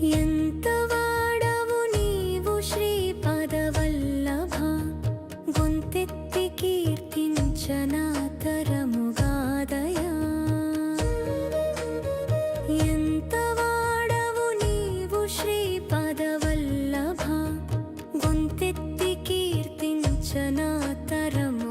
ఎంత వాడవు నీవు శ్రీ పదవల్లభ? గొంతెత్తి కీర్తించనా తరముగాదయా ఎంత వాడవు నీవు తరము